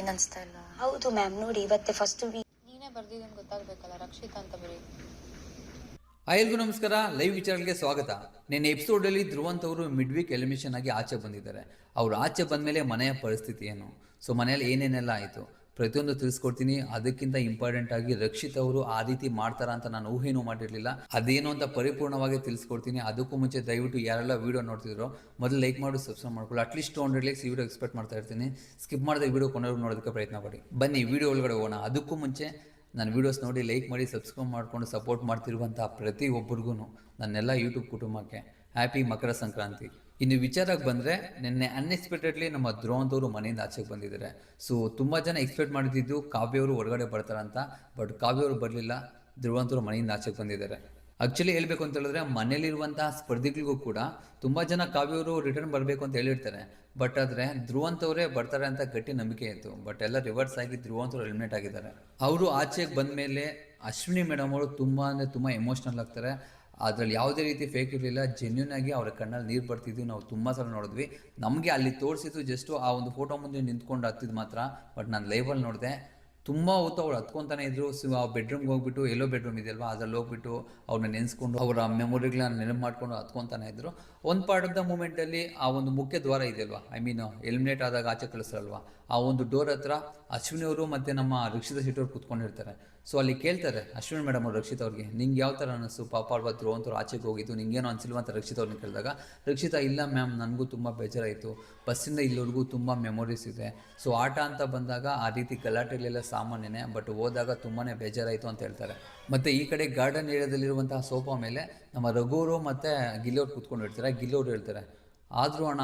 ಏನ್ ಅನ್ಸ್ತಾ ಇಲ್ಲ? ಹೌದು ಮ್ಯಾಮ್ ನೋಡಿ ಇವತ್ತೆ ಫಸ್ಟ್ ವೀಕ್ ನೀನೇ ಬರ್ದಿದ್ದೀನಿ ಗೊತ್ತಾಗ್ಬೇಕಲ್ಲ ರಕ್ಷಿತಾ ಅಂತ ಬರೀ ಹಾಯ್ ಎಲ್ರಿಗೂ ನಮಸ್ಕಾರ ಲೈವ್ ವಿಚಾರಗಳಿಗೆ ಸ್ವಾಗತ. ನಿನ್ನೆ ಎಪಿಸೋಡ್ ಅಲ್ಲಿ ಧ್ರುವಂತ್ ಅವರು ಮಿಡ್ ವೀಕ್ ಎಲಿಮಿನೇಷನ್ ಆಗಿ ಆಚೆ ಬಂದಿದ್ದಾರೆ. ಅವ್ರು ಆಚೆ ಬಂದ್ಮೇಲೆ ಮನೆಯ ಪರಿಸ್ಥಿತಿ ಏನು? ಸೊ ಮನೆಯಲ್ಲಿ ಏನೇನೆಲ್ಲ ಆಯಿತು? ಪ್ರತಿಯೊಂದು ತಿಳಿಸ್ಕೊಡ್ತೀನಿ. ಅದಕ್ಕಿಂತ ಇಂಪಾರ್ಟೆಂಟ್ ಆಗಿ ರಕ್ಷಿತ್ ಅವರು ಆ ರೀತಿ ಮಾಡ್ತಾರ ಅಂತ ನಾನು ಊಹೆನೂ ಮಾಡಿರಲಿಲ್ಲ. ಅದೇನು ಅಂತ ಪರಿಪೂರ್ಣವಾಗಿ ತಿಳಿಸ್ಕೊಡ್ತೀನಿ. ಅದಕ್ಕೂ ಮುಂಚೆ ದಯವಿಟ್ಟು ಯಾರೆಲ್ಲ ವೀಡಿಯೋ ನೋಡ್ತಿದ್ರು, ಮೊದಲು ಲೈಕ್ ಮಾಡಿ ಸಬ್ಸ್ಕ್ರೈಬ್ ಮಾಡ್ಕೊಳ್ಳಿ. At least two hundred likes video expect ಮಾಡ್ತಾ ಇರ್ತೀನಿ. ಸ್ಕಿಪ್ ಮಾಡಿದ ವಿಡಿಯೋ ಕೊನೆವರೆಗೂ ನೋಡೋದಕ್ಕೆ ಪ್ರಯತ್ನ ಪಡಿ. ಬನ್ನಿ ವಿಡಿಯೋ ಒಳಗಡೆ ಹೋಗೋಣ. ಅದಕ್ಕೂ ಮುಂಚೆ ನನ್ನ ವೀಡಿಯೋಸ್ ನೋಡಿ ಲೈಕ್ ಮಾಡಿ ಸಬ್ಸ್ಕ್ರೈಬ್ ಮಾಡ್ಕೊಂಡು ಸಪೋರ್ಟ್ ಮಾಡ್ತಿರುವಂಥ ಪ್ರತಿ ಒಬ್ಬರಿಗೂ ನನ್ನೆಲ್ಲ ಯೂಟ್ಯೂಬ್ ಕುಟುಂಬಕ್ಕೆ. ಹ್ಯಾಪಿ ಮಕರ ಸಂಕ್ರಾಂತಿ. ಇನ್ನು ವಿಚಾರಕ್ಕೆ ಬಂದರೆ, ನಿನ್ನೆ ಅನ್ಎಕ್ಸ್ಪೆಕ್ಟೆಡ್ಲಿ ನಮ್ಮ ಧ್ರುವಂತವರು ಮನೆಯಿಂದ ಆಚೆಗೆ ಬಂದಿದ್ದಾರೆ. ಸೊ ತುಂಬ ಜನ ಎಕ್ಸ್ಪೆಕ್ಟ್ ಮಾಡಿದ್ದು ಕಾವ್ಯವರು ಹೊರಗಡೆ ಬರ್ತಾರಂತ ಬಟ್ ಕಾವ್ಯವರು ಬರಲಿಲ್ಲ ಧ್ರುವಂತವರು ಮನೆಯಿಂದ ಆಚೆಗೆ ಬಂದಿದ್ದಾರೆ. ಆ್ಯಕ್ಚುಲಿ ಹೇಳಬೇಕು ಅಂತ ಹೇಳಿದ್ರೆ ಮನೇಲಿರುವಂತಹ ಸ್ಪರ್ಧಿಗಳಿಗೂ ಕೂಡ ತುಂಬ ಜನ ಕಾವ್ಯವರು ರಿಟರ್ನ್ ಬರಬೇಕು ಅಂತ ಹೇಳಿರ್ತಾರೆ. ಬಟ್ ಆದರೆ ಧ್ರುವಂತವರೇ ಬರ್ತಾರೆ ಅಂತ ಗಟ್ಟಿ ನಂಬಿಕೆ ಇತ್ತು. ಬಟ್ ಎಲ್ಲ ರಿವರ್ಸ್ ಆಗಿ ಧ್ರುವಂತವ್ರು ಎಲಿಮಿನೇಟ್ ಆಗಿದ್ದಾರೆ. ಅವರು ಆಚೆಗೆ ಬಂದ ಮೇಲೆ ಅಶ್ವಿನಿ ಮೇಡಮ್ ಅವರು ತುಂಬ ಅಂದರೆ ತುಂಬ ಎಮೋಷ್ನಲ್ ಆಗ್ತಾರೆ. ಅದ್ರಲ್ಲಿ ಯಾವುದೇ ರೀತಿ ಫೇಕ್ ಇರಲಿಲ್ಲ ಜೆನ್ಯೂನ್ ಆಗಿ ಅವರ ಕಣ್ಣಲ್ಲಿ ನೀರು ಬರ್ತಿದ್ವಿ. ನಾವು ತುಂಬ ಸಲ ನೋಡಿದ್ವಿ. ನಮಗೆ ಅಲ್ಲಿ ತೋರಿಸಿದ್ದು ಜಸ್ಟ್ ಆ ಒಂದು ಫೋಟೋ ಮುಂದೆ ನಿಂತ್ಕೊಂಡು ಹತ್ತಿದ್ ಮಾತ್ರ. ಬಟ್ ನಾನು ಲೈವಲ್ಲಿ ನೋಡಿದೆ. ತುಂಬ ಹೊತ್ತು ಅವ್ರು ಹತ್ಕೊತಾನೆ ಇದ್ರು. ಸೊ ಆ ಬೆಡ್ರೂಮ್ಗೆ ಹೋಗ್ಬಿಟ್ಟು, ಎಲ್ಲೋ ಬೆಡ್ರೂಮ್ ಇದೆಯಲ್ವಾ? ಅದ್ರಲ್ಲಿ ಹೋಗ್ಬಿಟ್ಟು ಅವ್ರನ್ನ ನೆನೆಸ್ಕೊಂಡು, ಅವರ ಮೆಮೊರಿಗಳನ್ನ ನೆನಪು ಮಾಡ್ಕೊಂಡು ಹತ್ಕೊತಾನೆ ಇದ್ರು. ಒಂದು ಪಾರ್ಟ್ ಆಫ್ ದ ಮೂಮೆಂಟಲ್ಲಿ ಆ ಒಂದು ಮುಖ್ಯ ದ್ವಾರ ಇದೆಯಲ್ವಾ? ಐ ಮೀನ್ ಎಲಿಮಿನೇಟ್ ಆದಾಗ ಆಚೆ ಕಳಿಸ್ರಲ್ವಾ? ಆ ಒಂದು ಡೋರ್ ಹತ್ರ ಅಶ್ವಿನಿ ಅವರು ಮತ್ತು ನಮ್ಮ ರಿಕ್ಷಿತ ಸೀಟವ್ರು ಕೂತ್ಕೊಂಡಿರ್ತಾರೆ. ಸೊ ಅಲ್ಲಿ ಕೇಳ್ತಾರೆ, ಅಶ್ವಿನಿ ಮೇಡಮ್ ಅವ್ರು ರಕ್ಷಿತ್ ಅವ್ರಿಗೆ, ನಿಂಗೆ ಯಾವ ಥರ ಅನಿಸ್ತು ಪಾಪ ಅಲ್ವಾ ಧ್ರುವಂತರು ಆಚೆಗೆ ಹೋಗಿತ್ತು ನಿಂಗೇನು ಅನ್ಸಿಲ್ವ? ಅಂತ ರಕ್ಷಿತ ಅವ್ರನ್ನ ಕೇಳಿದಾಗ, ರಕ್ಷಿತಾ, ಇಲ್ಲ ಮ್ಯಾಮ್ ನನಗೂ ತುಂಬ ಬೇಜಾರಾಯಿತು. ಬಸ್ಸಿಂದ ಇಲ್ಲಿವರೆಗೂ ತುಂಬ ಮೆಮೊರೀಸ್ ಇದೆ. ಸೊ ಆಟ ಅಂತ ಬಂದಾಗ ಆ ರೀತಿ ಗಲಾಟೆಗಳೆಲ್ಲ ಸಾಮಾನ್ಯನೇ ಬಟ್ ಹೋದಾಗ ತುಂಬಾ ಬೇಜಾರಾಯಿತು ಅಂತ ಹೇಳ್ತಾರೆ. ಮತ್ತು ಈ ಕಡೆ ಗಾರ್ಡನ್ ಏರಿಯಾದಲ್ಲಿರುವಂತಹ ಸೋಫಾ ಮೇಲೆ ನಮ್ಮ ರಘುವರು ಮತ್ತು ಗಿಲ್ಲೋರು ಕೂತ್ಕೊಂಡು ಕೂತ್ಕೊಂಡಿರ್ತಾರೆ ಗಿಲ್ಲೋರು ಹೇಳ್ತಾರೆ, ಆದರೂ ಅಣ್ಣ,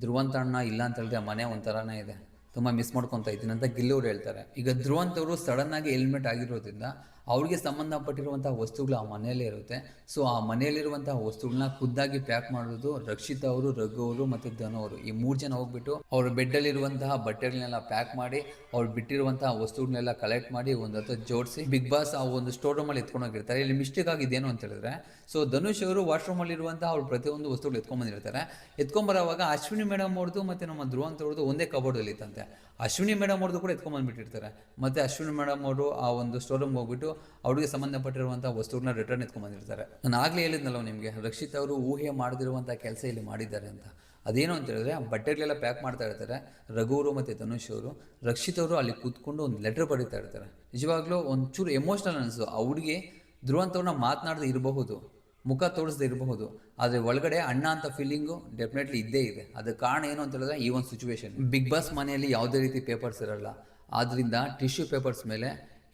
ಧ್ರುವಂತ ಅಣ್ಣ ಇಲ್ಲ ಅಂತ ಹೇಳಿದ್ರೆ ಮನೆ ಒಂಥರನೇ ಇದೆ. ತುಂಬ ಮಿಸ್ ಮಾಡ್ಕೊತಾ ಇದ್ದೀನಿ ಅಂತ ಗಿಲ್ಲೂರು ಹೇಳ್ತಾರೆ. ಈಗ ಧ್ರುವಂತವರು ಸಡನ್ನಾಗಿ ಎಲಿಮಿನೇಟ್ ಆಗಿರೋದ್ರಿಂದ ಅವ್ರಿಗೆ ಸಂಬಂಧಪಟ್ಟಿರುವಂಥ ವಸ್ತುಗಳು ಆ ಮನೆಯಲ್ಲೇ ಇರುತ್ತೆ. ಸೊ ಆ ಮನೆಯಲ್ಲಿರುವಂತಹ ವಸ್ತುಗಳನ್ನ ಖುದ್ದಾಗಿ ಪ್ಯಾಕ್ ಮಾಡೋದು ರಕ್ಷಿತ್ ಅವರು, ರಘು ಅವರು ಮತ್ತು ಧನು ಅವರು. ಈ ಮೂರು ಜನ ಹೋಗ್ಬಿಟ್ಟು ಅವ್ರ ಬೆಡ್ಡಲ್ಲಿರುವಂತಹ ಬಟ್ಟೆಗಳನ್ನೆಲ್ಲ ಪ್ಯಾಕ್ ಮಾಡಿ, ಅವ್ರು ಬಿಟ್ಟಿರುವಂತಹ ವಸ್ತುಗಳನ್ನೆಲ್ಲ ಕಲೆಕ್ಟ್ ಮಾಡಿ ಒಂದು ಹತ್ರ ಜೋಡಿಸಿ ಬಿಗ್ ಬಾಸ್ ಆ ಒಂದು ಸ್ಟೋರ್ ರೂಮಲ್ಲಿ ಎತ್ಕೊಂಡು ಹೋಗಿರ್ತಾರೆ. ಇಲ್ಲಿ ಮಿಸ್ಟೇಕ್ ಆಗಿದ್ದೇನು ಅಂತ ಹೇಳಿದ್ರೆ ಸೊ ಧನುಷ್ ಅವರು ವಾಶ್ರೂಮ್ ಅಲ್ಲಿ ಇರುವಂತಹ ಅವ್ರು ಪ್ರತಿಯೊಂದು ವಸ್ತುಗಳು ಎತ್ಕೊಂಡ್ ಬಂದಿರ್ತಾರೆ. ಅಶ್ವಿನಿ ಮೇಡಮ್ ಅವ್ರದ್ದು ಮತ್ತೆ ನಮ್ಮ ಧ್ರುವಂತ ಅವ್ರದ್ದು ಒಂದೇ ಕಬೋರ್ಡಲ್ಲಿ ಇತ್ತಂತೆ. ಅಶ್ವಿನಿ ಮೇಡಮ್ ಅವ್ರದ್ದು ಕೂಡ ಎತ್ಕೊಂಡ್ ಬಂದ್ಬಿಟ್ಟಿರ್ತಾರೆ. ಮತ್ತೆ ಅಶ್ವಿನಿ ಮೇಡಮ್ ಅವರು ಆ ಒಂದು ಸ್ಟೋರ್ ರೂಮ್ ಹೋಗ್ಬಿಟ್ಟು ಅವ್ರಿಗೆ ಸಂಬಂಧಪಟ್ಟಿರುವಂಥ ವಸ್ತುಗಳನ್ನ ರಿಟರ್ನ್ ಎತ್ಕೊಂಡ್ಬಂದಿರ್ತಾರೆ ನಾನು ಆಗಲೇ ಹೇಳಿದ್ನಲ್ಲ ನಿಮಗೆ, ರಕ್ಷಿತ್ ಅವರು ಊಹೆ ಮಾಡದಿರುವಂಥ ಕೆಲಸ ಇಲ್ಲಿ ಮಾಡಿದ್ದಾರೆ ಅಂತ. ಅದೇನು ಅಂತ ಹೇಳಿದ್ರೆ ಆ ಬಟ್ಟೆಗಳೆಲ್ಲ ಪ್ಯಾಕ್ ಮಾಡ್ತಾ ಇರ್ತಾರೆ, ರಘುವರು ಮತ್ತು ಧನುಷ್ ಅವರು. ರಕ್ಷಿತ್ ಅವರು ಅಲ್ಲಿ ಕೂತ್ಕೊಂಡು ಒಂದು ಲೆಟರ್ ಬರೀತಾ ಇರ್ತಾರೆ. ನಿಜವಾಗ್ಲೂ ಒಂಚೂರು ಎಮೋಷ್ನಲ್ ಅನಿಸ್ತು ಆ ಹುಡುಗಿ ಧ್ರುವಂತವ್ರನ್ನ ಮಾತನಾಡದೆ ಇರಬಹುದು, ಮುಖ ತೋರಿಸ್ದೆ ಇರಬಹುದು, ಆದರೆ ಒಳಗಡೆ ಅಣ್ಣ ಅಂತ ಫೀಲಿಂಗು ಡೆಫಿನೆಟ್ಲಿ ಇದ್ದೇ ಇದೆ. ಅದಕ್ಕೆ ಕಾರಣ ಏನು ಅಂತ ಹೇಳಿದ್ರೆ ಈ ಒಂದು ಸಿಚುವೇಶನ್ ಬಿಗ್ ಬಾಸ್ ಮನೆಯಲ್ಲಿ ಯಾವುದೇ ರೀತಿ ಪೇಪರ್ಸ್ ಇರಲ್ಲ. ಆದ್ದರಿಂದ ಟಿಶ್ಯೂ ಪೇಪರ್ಸ್ ಮೇಲೆ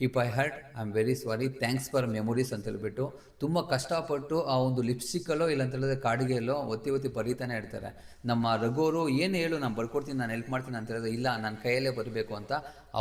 if I hurt I am very sorry thanks for memories ಅಂತ ಹೇಳ್ಬಿಟ್ಟು ತುಂಬ ಕಷ್ಟಪಟ್ಟು ಆ ಒಂದು ಲಿಪ್ಸ್ಟಿಕ್ಕಲ್ಲೋ ಇಲ್ಲ ಅಂತ ಹೇಳಿದ್ರೆ ಕಾಡಿಗೆಯಲ್ಲೋ ಒತ್ತಿ ಒತ್ತಿ ಬರೀತಾನೆ ಇರ್ತಾರೆ. ನಮ್ಮ ರಘುವರು ಏನು ಹೇಳು, ನಾನು ಬರ್ಕೊಡ್ತೀನಿ, ನಾನು ಹೆಲ್ಪ್ ಮಾಡ್ತೀನಿ ಅಂತ ಹೇಳಿದ್ರೆ ಇಲ್ಲ ನನ್ನ ಕೈಯಲ್ಲೇ ಬರಬೇಕು ಅಂತ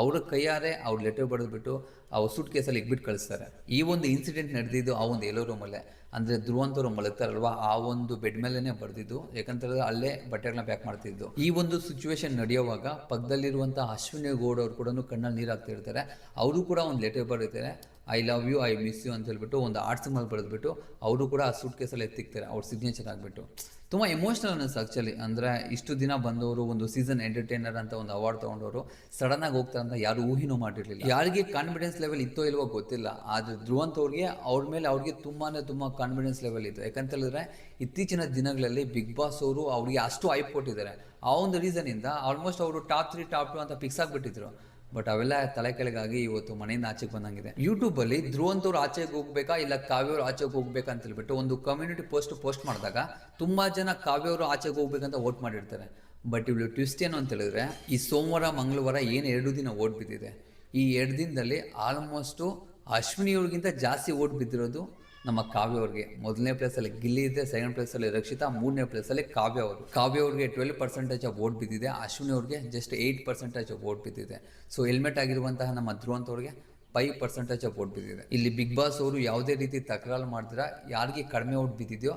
ಅವ್ರ ಕೈಯಾರೆ ಅವ್ರು ಲೆಟರ್ ಬರೆದ್ಬಿಟ್ಟು ಅವ್ರು ಸೂಟ್ ಕೇಸಲ್ಲಿ ಇಟ್ಬಿಟ್ಟು ಕಳಿಸ್ತಾರೆ. ಈ ಒಂದು ಇನ್ಸಿಡೆಂಟ್ ನಡೆದಿದ್ದು ಆ ಒಂದು ಎಲ್ಲೋ ರೂಮಲ್ಲೇ ಅಂದರೆ ಧ್ರುವಂತವ್ರು ಮಲಗ್ತಾರಲ್ವಾ, ಆ ಒಂದು ಬೆಡ್ ಮೇಲೇ ಬರೆದಿದ್ದು. ಯಾಕಂತಂದ್ರೆ ಅಲ್ಲೇ ಬಟ್ಟೆಗಳನ್ನ ಪ್ಯಾಕ್ ಮಾಡ್ತಿದ್ದು. ಈ ಒಂದು ಸಿಚುವೇಶನ್ ನಡೆಯುವಾಗ ಪಕ್ಕದಲ್ಲಿರುವಂಥ ಅಶ್ವಿನಿ ಗೌಡ್ ಅವ್ರು ಕೂಡ ಕಣ್ಣಲ್ಲಿ ನೀರು ಹಾಕ್ತಾ ಇರ್ತಾರೆ. ಅವರು ಕೂಡ ಒಂದು ಲೆಟರ್ ಬರೀತಾರೆ. I love you I miss you ಅಂತ ಹೇಳ್ಬಿಟ್ಟು ಒಂದು ಆರ್ಟ್ಸ್ ಮೇಲೆ ಬರೆದ್ಬಿಟ್ಟು ಅವರು ಕೂಡ ಆ ಸೂಟ್ ಕೇಸಲ್ಲಿ ಎತ್ತಿಕ್ತಾರೆ ಅವ್ರ ಸಿಗ್ನೇಚರ್ ಆಗಿಬಿಟ್ಟು. ತುಂಬ ಎಮೋಷ್ನಲ್ ಅನ್ನಿಸ್ತು ಆ್ಯಕ್ಚುಲಿ ಅಂದರೆ ಇಷ್ಟು ದಿನ ಬಂದವರು, ಒಂದು ಸೀಸನ್ ಎಂಟರ್ಟೈನರ್ ಅಂತ ಒಂದು ಅವಾರ್ಡ್ ತೊಗೊಂಡವರು ಸಡನ್ನಾಗಿ ಹೋಗ್ತಾರೆ ಅಂತ ಯಾರು ಊಹಿನೂ ಮಾಡಿರಲಿಲ್ಲ ಯಾರಿಗೆ ಕಾನ್ಫಿಡೆನ್ಸ್ ಲೆವೆಲ್ ಇತ್ತೋ ಇಲ್ವೋ ಗೊತ್ತಿಲ್ಲ. ಆದರೆ ಧ್ರುವಂತ್ ಅವ್ರಿಗೆ ಅವ್ರ ಮೇಲೆ ಅವ್ರಿಗೆ ತುಂಬಾ ತುಂಬ ಕಾನ್ಫಿಡೆನ್ಸ್ ಲೆವೆಲ್ ಇತ್ತು. ಯಾಕಂತ ಹೇಳಿದ್ರೆ, ಇತ್ತೀಚಿನ ದಿನಗಳಲ್ಲಿ ಬಿಗ್ ಬಾಸ್ ಅವರು ಅವ್ರಿಗೆ ಅಷ್ಟು ಐಪ್ ಕೊಟ್ಟಿದ್ದಾರೆ. ಆ ಒಂದು ರೀಸನಿಂದ ಆಲ್ಮೋಸ್ಟ್ ಅವರು ಟಾಪ್ ತ್ರೀ ಟಾಪ್ ಟು ಅಂತ ಫಿಕ್ಸ್ ಆಗಿಬಿಟ್ಟಿದ್ರು. ಬಟ್ ಅವೆಲ್ಲ ತಲೆ ಕೆಳಗಾಗಿ ಇವತ್ತು ಮನೆಯಿಂದ ಆಚೆಗೆ ಬಂದಂಗಿದೆ. ಯೂಟ್ಯೂಬಲ್ಲಿ ಧ್ರುವಂತವ್ರು ಆಚೆಗೆ ಹೋಗ್ಬೇಕಾ ಇಲ್ಲ ಕಾವ್ಯವ್ರು ಆಚೆಗೆ ಹೋಗ್ಬೇಕಾ ಅಂತ ಹೇಳ್ಬಿಟ್ಟು ಒಂದು ಕಮ್ಯುನಿಟಿ ಪೋಸ್ಟ್ ಪೋಸ್ಟ್ ಮಾಡಿದಾಗ ತುಂಬಾ ಜನ ಕಾವ್ಯವರು ಆಚೆಗೆ ಹೋಗ್ಬೇಕಂತ ವೋಟ್ ಮಾಡಿರ್ತಾರೆ. ಬಟ್ ಇವಳು ಟ್ವಿಸ್ಟ್ ಏನು ಅಂತ ಹೇಳಿದ್ರೆ ಈ ಸೋಮವಾರ, ಮಂಗಳವಾರ ಏನು ಎರಡು ದಿನ ಓಟ್ ಬಿದ್ದಿದೆ. ಈ ಎರಡು ದಿನದಲ್ಲಿ ಆಲ್ಮೋಸ್ಟು ಅಶ್ವಿನಿಯವ್ರಿಗಿಂತ ಜಾಸ್ತಿ ಓಟ್ ಬಿದ್ದಿರೋದು ನಮ್ಮ ಕಾವ್ಯ ಅವ್ರಿಗೆ. ಮೊದಲನೇ ಪ್ಲೇಸಲ್ಲಿ ಗಿಲ್ಲಿ ಇದೆ ಸೆಕೆಂಡ್ ಪ್ಲೇಸಲ್ಲಿ ರಕ್ಷಿತಾ, ಮೂರನೇ ಪ್ಲೇಸಲ್ಲಿ ಕಾವ್ಯ ಅವರು. ಕಾವ್ಯ ಅವ್ರಿಗೆ ಟ್ವೆಲ್ ಪರ್ಸೆಂಟೇಜ್ ಆಫ್ ವೋಟ್ ಬಿದ್ದಿದೆ, ಅಶ್ವಿನಿ ಅವ್ರಿಗೆ just eight percentage of vote ಬಿದ್ದಿದೆ. ಸೊ ಹೆಲ್ಮೆಟ್ ಆಗಿರುವಂತಹ ನಮ್ಮ ಧ್ರುವಂತ್ ಅವ್ರಿಗೆ ಫೈವ್ ಪರ್ಸೆಂಟೇಜ್ ಆಫ್ ವೋಟ್ ಬಿದ್ದಿದೆ. ಇಲ್ಲಿ ಬಿಗ್ ಬಾಸ್ ಅವರು ಯಾವುದೇ ರೀತಿ ತಕರಾರು ಮಾಡಿದ್ರೆ, ಯಾರಿಗೆ ಕಡಿಮೆ ಓಟ್ ಬಿದ್ದಿದೆಯೋ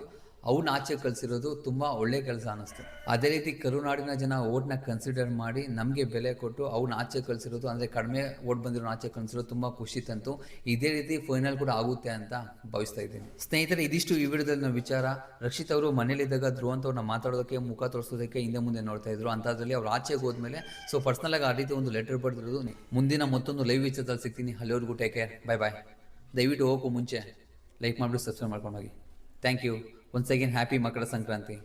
ಅವ್ನ ಆಚೆ ಕಳಿಸಿರೋದು ತುಂಬ ಒಳ್ಳೆ ಕೆಲಸ ಅನ್ನಿಸ್ತು. ಅದೇ ರೀತಿ ಕರುನಾಡಿನ ಜನ ಓಟ್ನ ಕನ್ಸಿಡರ್ ಮಾಡಿ ನಮಗೆ ಬೆಲೆ ಕೊಟ್ಟು ಅವ್ನ ಆಚೆ ಕಳಿಸಿರೋದು, ಅಂದರೆ ಕಡಿಮೆ ಓಟ್ ಬಂದಿರೋ ಆಚೆ ಕಳಿಸಿರೋದು ತುಂಬ ಖುಷಿ ತಂತು. ಇದೇ ರೀತಿ ಫೈನಲ್ ಕೂಡ ಆಗುತ್ತೆ ಅಂತ ಭಾವಿಸ್ತಾ ಇದ್ದೀನಿ. ಸ್ನೇಹಿತರೆ, ಇದಿಷ್ಟು ಈ ವಿಡಿಯೋದಲ್ಲಿ ವಿಚಾರ. ರಕ್ಷಿತ್ ಅವರು ಮನೇಲಿದ್ದಾಗ ಧ್ರುವ ಅವ್ರನ್ನ ಮಾತಾಡೋದಕ್ಕೆ, ಮುಖ ತೋರಿಸೋದಕ್ಕೆ ಹಿಂದೆ ಮುಂದೆ ನೋಡ್ತಾ ಇದ್ರು. ಅಂಥದ್ರಲ್ಲಿ ಅವ್ರು ಆಚೆಗೆ ಹೋದ್ಮೇಲೆ ಸೊ ಪರ್ಸ್ನಲ್ ಆಗಿ ಆ ರೀತಿ ಒಂದು ಲೆಟರ್ ಬರೆದಿರೋದು ಮುಂದಿನ ಮತ್ತೊಂದು ಲೈವ್ ವಿಚಾರದಲ್ಲಿ ಸಿಗ್ತೀನಿ. ಅಲ್ಲಿವರೆಗೂ ಟೇಕ್ ಕೇರ್ ಬಾಯ್ ಬಾಯ್ ದಯವಿಟ್ಟು ಹೋಗೋ ಮುಂಚೆ ಲೈಕ್ ಮಾಡಿಬಿಟ್ಟು ಸಬ್ಸ್ಕ್ರೈಬ್ ಮಾಡ್ಕೊಂಡು ಹೋಗಿ. Thank you once again happy Makara Sankranti